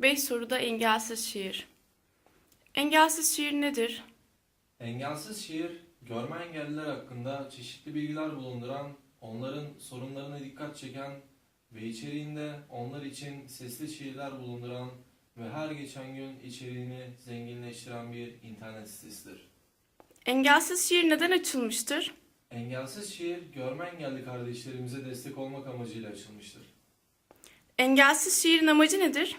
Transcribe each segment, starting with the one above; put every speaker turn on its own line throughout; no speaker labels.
5 soruda engelsiz şiir. Engelsiz şiir nedir?
Engelsiz şiir, görme engelliler hakkında çeşitli bilgiler bulunduran, onların sorunlarına dikkat çeken ve içeriğinde onlar için sesli şiirler bulunduran ve her geçen gün içeriğini zenginleştiren bir internet sitesidir.
Engelsiz şiir neden açılmıştır?
Engelsiz şiir, görme engelli kardeşlerimize destek olmak amacıyla açılmıştır.
Engelsiz şiirin amacı nedir?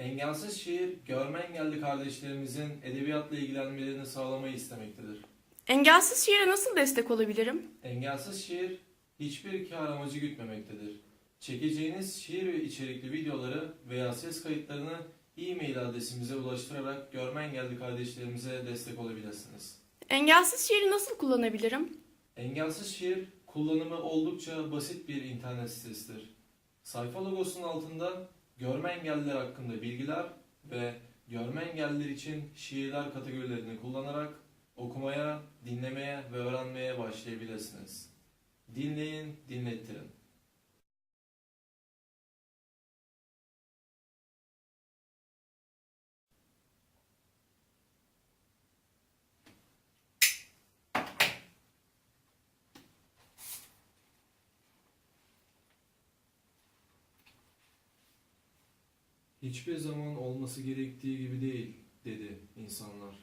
Engelsiz şiir, görme engelli kardeşlerimizin edebiyatla ilgilenmelerini sağlamayı istemektedir.
Engelsiz şiire nasıl destek olabilirim?
Engelsiz şiir hiçbir kar amacı gütmemektedir. Çekeceğiniz şiir ve içerikli videoları veya ses kayıtlarını e-mail adresimize ulaştırarak görme engelli kardeşlerimize destek olabilirsiniz.
Engelsiz şiiri nasıl kullanabilirim?
Engelsiz şiir kullanımı oldukça basit bir internet sitesidir. Sayfa logosunun altında görme engelliler hakkında bilgiler ve görme engelliler için şiirler kategorilerini kullanarak okumaya, dinlemeye ve öğrenmeye başlayabilirsiniz. Dinleyin, dinlettirin. Hiçbir zaman olması gerektiği gibi değil, dedi insanlar.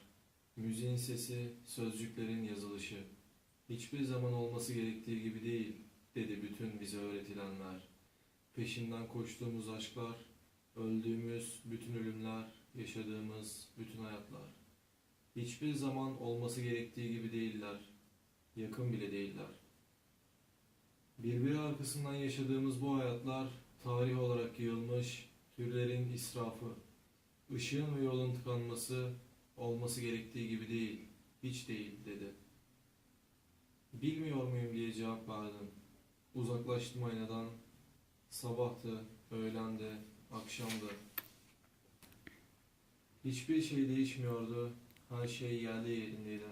Müziğin sesi, sözcüklerin yazılışı. Hiçbir zaman olması gerektiği gibi değil, dedi bütün bize öğretilenler. Peşinden koştuğumuz aşklar, öldüğümüz bütün ölümler, yaşadığımız bütün hayatlar. Hiçbir zaman olması gerektiği gibi değiller, yakın bile değiller. Birbiri arkasından yaşadığımız bu hayatlar tarih olarak yığılmış, türlerin israfı, ışığın ve yolun tıkanması olması gerektiği gibi değil, hiç değil dedi. Bilmiyor muyum diye cevap verdim. Uzaklaştım aynadan. Sabahtı, öğlendi, akşamdı. Hiçbir şey değişmiyordu. Her şey yerli yerindeydi.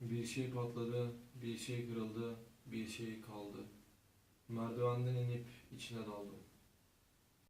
Bir şey patladı, bir şey kırıldı, bir şey kaldı. Merdivenden inip içine daldım.